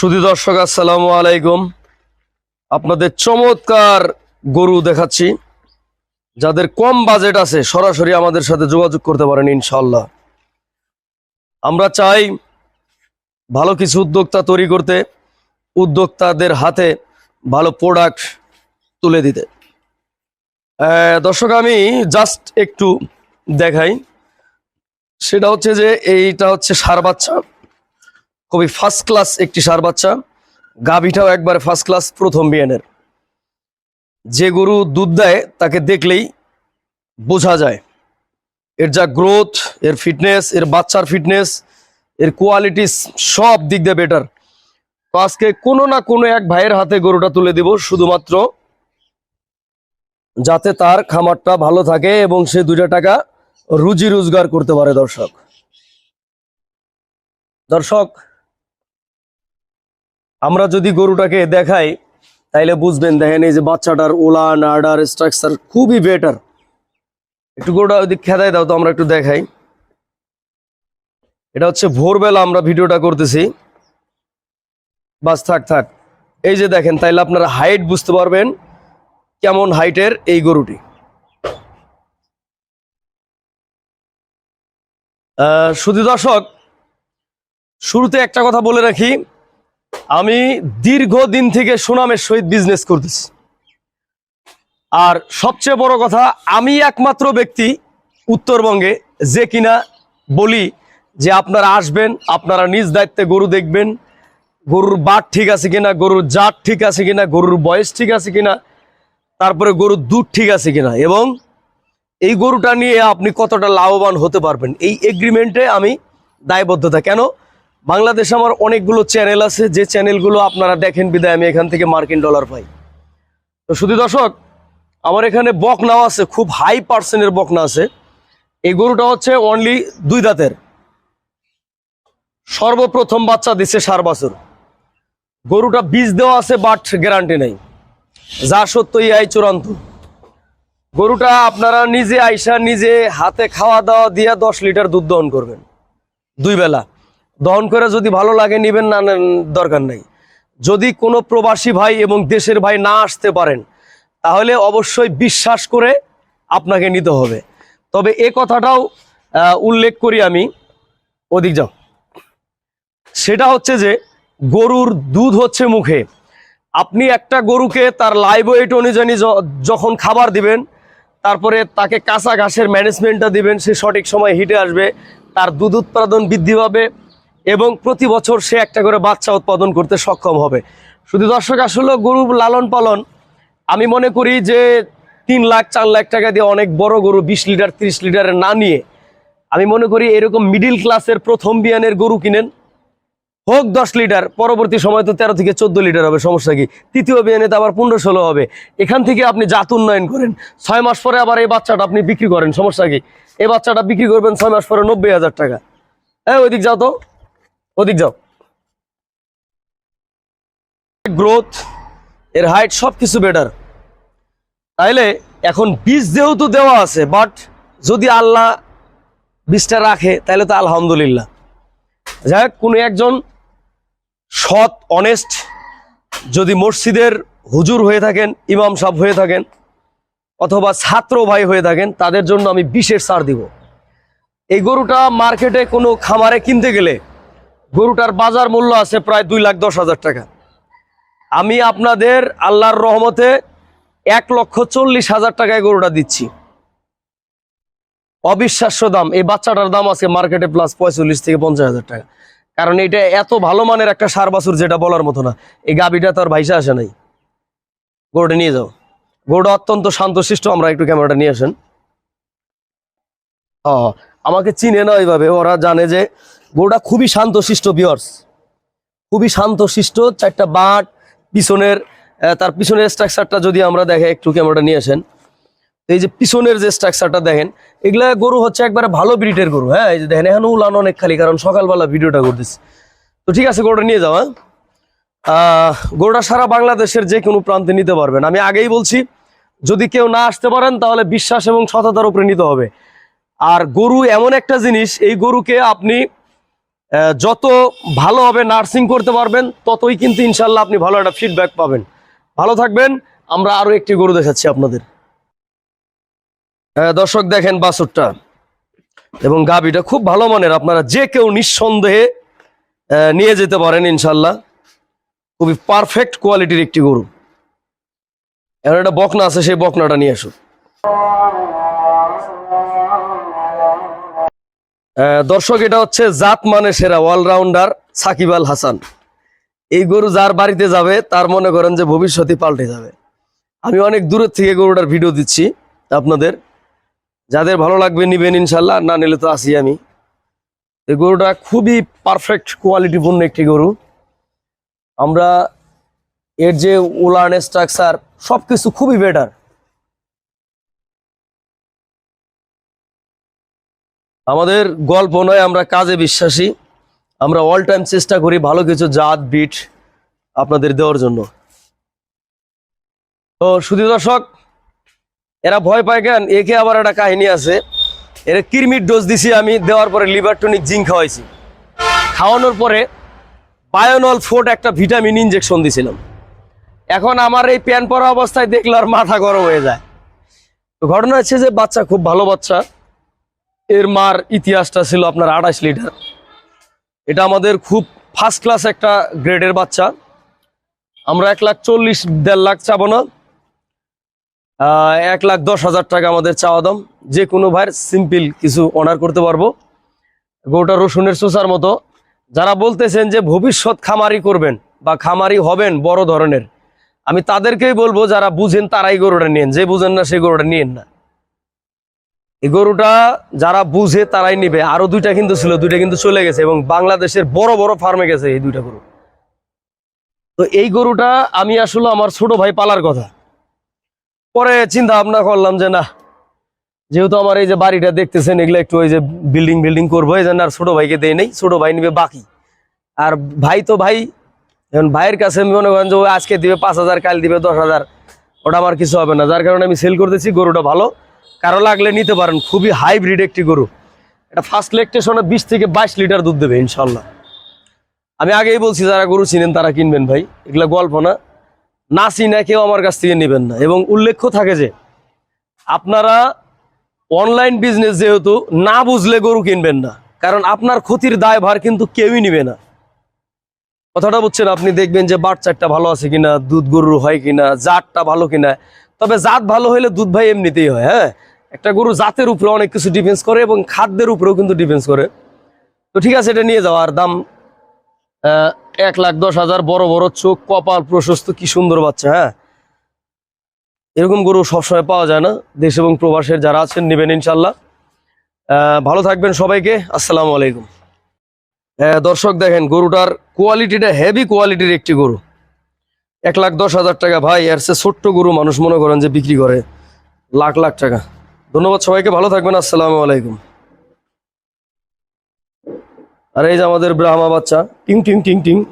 সুধী দর্শক, আসসালামু আলাইকুম। আপনাদের চমৎকার গরু দেখাচ্ছি। যাদের কম বাজেট আছে, সরাসরি আমাদের সাথে যোগাযোগ করতে পারেন ইনশাল্লাহ আমরা চাই ভালো কিছু উদ্যোক্তা তৈরি করতে, উদ্যোক্তাদের হাতে ভালো প্রোডাক্ট তুলে দিতে। দর্শক, আমি জাস্ট একটু দেখাই। সেটা হচ্ছে যে, এইটা হচ্ছে সার বাচ্চা। খুবই ফার্স্ট ক্লাস একটি সার বাচ্চা। গাভীটাও একবারে ফার্স্ট ক্লাস প্রথম বিয়ানের যে গরু দুধ দেয়, তাকে দেখলেই বোঝা যায়। এর যা গ্রোথ এর ফিটনেস এর বাচ্চার ফিটনেস এর কোয়ালিটি সব দিক দিয়ে বেটার তো আজকে কোনো না কোনো এক ভাইয়ের হাতে গরুটা তুলে দিব, শুধুমাত্র যাতে তার খামারটা ভালো থাকে এবং সে দুইটা টাকা রুজি রোজগার করতে পারে দর্শক। দর্শক আমরা যদি গরুটাকে দেখাই, তাইলে বুঝবেন, দেখেন এই যে বাচ্চাটার ওলান আডার স্ট্রাকচার খুবই বেটার একটু গরুটা ওইদিক খেদাই দাও তো আমরা একটু দেখাই। এটা হচ্ছে ভোরবেলা আমরা ভিডিওটা করতেছি। বাস, থাক থাক। এই যে দেখেন, তাইলে আপনারা হাইট বুঝতে পারবেন কেমন হাইটের এই গরুটি। শুধু দর্শক, শুরুতে একটা কথা বলে রাখি। আমি দীর্ঘদিন থেকে সুনামের সহিত বিজনেস করতেছি। আর সবচেয়ে বড় কথা, আমি একমাত্র ব্যক্তি উত্তরবঙ্গে, যে কিনা বলি যে আপনারা আসবেন, আপনারা নিজ দায়িত্বে গরু দেখবেন, গরুর বাট ঠিক আছে কিনা, গরুর জাত ঠিক আছে কিনা, গরুর বয়স ঠিক আছে কিনা, তারপরে গরুর দুধ ঠিক আছে কিনা এবং এই গরুটা নিয়ে আপনি কতটা লাভবান হতে পারবেন, এই এগ্রিমেন্টে আমি দায়বদ্ধতা। কেন? বাংলাদেশে আমার অনেকগুলো চ্যানেল আছে, যে চ্যানেলগুলো আপনারা দেখেন বিদায়, আমি এখান থেকে মার্কিন ডলার পাই। তো শুধু দর্শক, আমার এখানে বকনাও আছে, খুব হাই পার্সেন্টের বকনা আছে। এই গরুটা হচ্ছে অনলি দুই দাঁতের। সর্বপ্রথম বাচ্চা দিচ্ছে সার বছর। গরুটা বীজ দেওয়া আছে বাট গ্যারান্টি নেই। যা সত্য ইহাই চূড়ান্ত। গরুটা আপনারা নিজে আইসা নিজে হাতে খাওয়া দাওয়া দিয়ে দশ লিটার দুধ দহন করবেন। দুই বেলা। দহন করে যদি ভালো লাগে, নিবেন না দরকার নাই। যদি কোনো প্রবাসী ভাই এবং দেশের ভাই না আসতে পারেন, তাহলে অবশ্যই বিশ্বাস করে আপনাকে নিতে হবে। তবে এ কথাটাও উল্লেখ করি আমি। ওদিক যাও। সেটা হচ্ছে যে, গরুর দুধ হচ্ছে মুখে। আপনি একটা গরুকে তার লাইভ ওয়েট অনুযায়ী যখন খাবার দিবেন, তারপরে তাকে কাঁচা ঘাসের ম্যানেজমেন্টটা দিবেন, সে সঠিক সময় হিটে আসবে, তার দুধ উৎপাদন বৃদ্ধি পাবে এবং প্রতি বছর সে একটা করে বাচ্চা উৎপাদন করতে সক্ষম হবে। শুধু দর্শক আসলে গরু লালন পালন, আমি মনে করি যে তিন লাখ, চার লাখ টাকা দিয়ে অনেক বড় গরু, বিশ লিটার, তিরিশ লিটারের না নিয়ে, আমি মনে করি এরকম মিডিল ক্লাসের প্রথম বিয়ানের গরু কিনেন। হোক দশ লিটার, পরবর্তী সময় তো তেরো থেকে চোদ্দ লিটার হবে, সমস্যা কি? তৃতীয় বিয়ানে তো আবার পনেরো, ষোলো হবে। এখান থেকে আপনি জাত উন্নয়ন করেন, ছয় মাস পরে আবার এই বাচ্চাটা আপনি বিক্রি করেন, সমস্যা কি? এই বাচ্চাটা বিক্রি করবেন ছয় মাস পরে নব্বই হাজার টাকা। হ্যাঁ ওইদিক যাও তো। ওদিক যাও। গ্রোথ এর হাইট সব কিছু বেটার তাইলে এখন বীজ যেহেতু দেওয়া আছে বাট যদি আল্লাহ বীজটা রাখে তাহলে তো আলহামদুলিল্লাহ। যাই হোক, কোনো একজন সৎ অনেস্ট যদি মসজিদের হুজুর হয়ে থাকেন, ইমাম সাহেব হয়ে থাকেন, অথবা ছাত্র ভাই হয়ে থাকেন, তাদের জন্য আমি বিশেষ ছাড় দিব। এই গরুটা মার্কেটে কোনো খামারে কিনতে গেলে গরুটার বাজার মূল্য আছে প্রায় দুই লাখ দশ হাজার টাকা। আমি আপনাদের আল্লাহর রহমতে এক লক্ষ চল্লিশ হাজার টাকায় গরুটা দিচ্ছি। অবিশ্বাস্য দাম। এই বাচ্চাটার দাম আছে মার্কেটে প্লাস পঁয়তাল্লিশ থেকে পঞ্চাশ হাজার টাকা। কারণ এটা এত ভালো মানের একটা সার বাছুর যেটা বলার মতো না। এই গাবিটা তার ভাইসা আসে নাই। গরুটা নিয়ে যাও। গরুটা অত্যন্ত শান্তশিষ্ট। আমরা একটু ক্যামেরাটা নিয়ে আসেন। আমাকে চিনে না ওইভাবে। ওরা জানে যে গরুটা খুবই শান্তশিষ্ট বিয়ার্স খুবই শান্তশিষ্ট, চারটা বাট, পিছনের তার পিছনের স্ট্রাকচারটা যদি আমরা দেখে, একটু ক্যামেরাটা নিয়ে আসেন। এই যে পিছনের যে স্ট্রাকচারটা দেখেন, এগুলা গরু হচ্ছে একবারে ভালো ব্রিডের গরু হ্যাঁ? এই যে দেখেন, এখন উলান অনেক খালি, কারণ সকালবেলা ভিডিওটা করতেছি। তো ঠিক আছে, গরুটা নিয়ে যাও হ্যাঁ? গরুটা সারা বাংলাদেশের যে কোনো প্রান্তে নিতে পারবেন। আমি আগেই বলছি, যদি কেউ না আসতে পারেন, তাহলে বিশ্বাস এবং সততার উপরে নিতে হবে। আর গরু এমন একটা জিনিস, এই গরুকে আপনি যত ভালো হবে নার্সিং করতে পারবেন, ততই কিন্তু ইনশাল্লাহ আপনি ভালো একটা ফিডব্যাক পাবেন। ভালো থাকবেন, আমরা আরও একটি গরু দেখাচ্ছি আপনাদের। দর্শক দেখেন বাছুরটা এবং গাবিটা খুব ভালো মানের, আপনারা যে কেউ নিঃসন্দেহে নিয়ে যেতে পারেন ইনশাল্লাহ। খুবই পারফেক্ট কোয়ালিটির একটি গরু। এখন একটা বকনা আছে, সেই বকনাটা নিয়ে আসুন। দর্শক, এটা হচ্ছে জাত মানে সেরা অলরাউন্ডার সাকিব আল হাসান। এই গরু যার বাড়িতে যাবে, তার মনে করেন যে ভবিষ্যতে পাল্টে যাবে। আমি অনেক দূরের থেকে গরুটার ভিডিও দিচ্ছি আপনাদের। যাদের ভালো লাগবে নিবেন ইনশাল্লাহ না নিলে তো আসি আমি। এই গরুটা খুবই পারফেক্ট কোয়ালিটিপূর্ণ একটি গরু। আমরা এর যে উলান স্ট্রাকচার সব কিছু খুবই বেটার আমাদের গল্প নয়, আমরা কাজে বিশ্বাসী। আমরা অল টাইম চেষ্টা করি ভালো কিছু জাত বিট আপনাদের দেওয়ার জন্য। তো শুধু দর্শক, এরা ভয় পায় কেন? একে আবার একটা কাহিনী আছে। এরা কিরমির ডোজ দিছি আমি, দেওয়ার পরে লিভার টনিক জিঙ্ক খাওয়াইছি। খাওয়ানোর পরে বায়োনল ফোর্ট একটা ভিটামিন ইনজেকশন দিছিলাম। এখন আমার এই প্যান পরা অবস্থায় দেখলে আর মাথা গরম হয়ে যায়। ঘটনা হচ্ছে যে বাচ্চা খুব ভালো বাচ্চা। এর মার ইতিহাসটা ছিল আপনার আঠাশ লিটার। এটা আমাদের খুব ফার্স্ট ক্লাস একটা গ্রেডের বাচ্চা। আমরা এক লাখ চল্লিশ, দেড় লাখ চাবো না। এক লাখ দশ হাজার টাকা আমাদের চাওয়া দাম। যে কোনো ভাইয়ের সিম্পল কিছু অনার করতে পারব। গোটা রসুনের চোষার মতো। যারা বলতেছেন যে ভবিষ্যৎ খামারি করবেন বা খামারি হবেন বড় ধরনের, আমি তাদেরকেই বলব, যারা বুঝেন তারাই গরুটা নিন যে বুঝেন না সেই গরুটা নিন না। এই গরুটা যারা বুঝে তারাই নিবে। আরও দুইটা কিন্তু ছিল, দুইটা কিন্তু চলে গেছে এবং বাংলাদেশের বড় বড় ফার্মে গেছে এই দুইটা গরু। তো এই গরুটা আমি আসলে আমার ছোট ভাই পালার কথা। পরে চিন্তা ভাবনা করলাম যে না, যেহেতু আমার এই যে বাড়িটা দেখতেছেন, এগুলো একটু ওই যে বিল্ডিং বিল্ডিং করব, এই জন্য আর ছোট ভাইকে দেয় নেই, ছোট ভাই নিবে বাকি। আর ভাই তো ভাই, এখন ভাইয়ের কাছে আমি মনে করেন যে আজকে দিবে পাঁচ হাজার, কাল দিবে দশ হাজার, ওটা আমার কিছু হবে না। যার কারণে আমি সেল করতেছি, গরুটা ভালো। কারও লাগলে নিতে পারেন। খুবই হাইব্রিড একটি গরু। এটা ফার্স্ট লেকটেশনে বিশ থেকে বাইশ লিটার দুধ দেবে, ইনশাল্লাহ। আমি আগেই বলছি, যারা গরু চিনেন তারা কিনবেন ভাই। এগুলো গল্প না। না চিনা কেউ আমার কাছ থেকে নেবেন না। এবং উল্লেখ্য থাকে যে, আপনারা অনলাইন বিজনেস যেহেতু, না বুঝলে গরু কিনবেন না। কারণ আপনার ক্ষতির দায় ভার কিন্তু কেউই নিবে না। কথাটা বুঝছেন, আপনি দেখবেন যে বাচ্চাটা ভালো আছে কিনা, দুধ গরুর হয় কিনা, জাতটা ভালো কিনা। তবে জাত ভালো হলে দুধ ভাই এমনিতেই হয় হ্যাঁ? একটা গরু জাতের উপরে অনেক কিছু ডিফেন্স করে এবং খাদ্যের উপরেও কিন্তু ডিফেন্স করে। তো ঠিক আছে, এটা নিয়ে যাও। আর দাম এক লাখ দশ হাজার, বড় বড় চোখ, কপাল প্রশস্ত, কি সুন্দর বাচ্চা হ্যাঁ? এরকম গরু সবসময় পাওয়া যায় না, দেশ এবং প্রবাসের যারা আছেন, নেবেন ইনশাল্লাহ। ভালো থাকবেন সবাইকে, আসসালামু আলাইকুম। দর্শক দেখেন, গরুটার কোয়ালিটিটা হেভি কোয়ালিটির একটি গরু। এক লাখ দশ হাজার টাকা। ভাই আর সে ছোট্ট গরু মানুষ মনে করেন যে বিক্রি করে। লাখ লাখ টাকা। ধন্যবাদ সবাইকে, ভালো থাকবেন, আসসালামু আলাইকুম। আর এই যে আমাদের ব্রাহ্মা বাচ্চা, টিং টিং টিং টিং।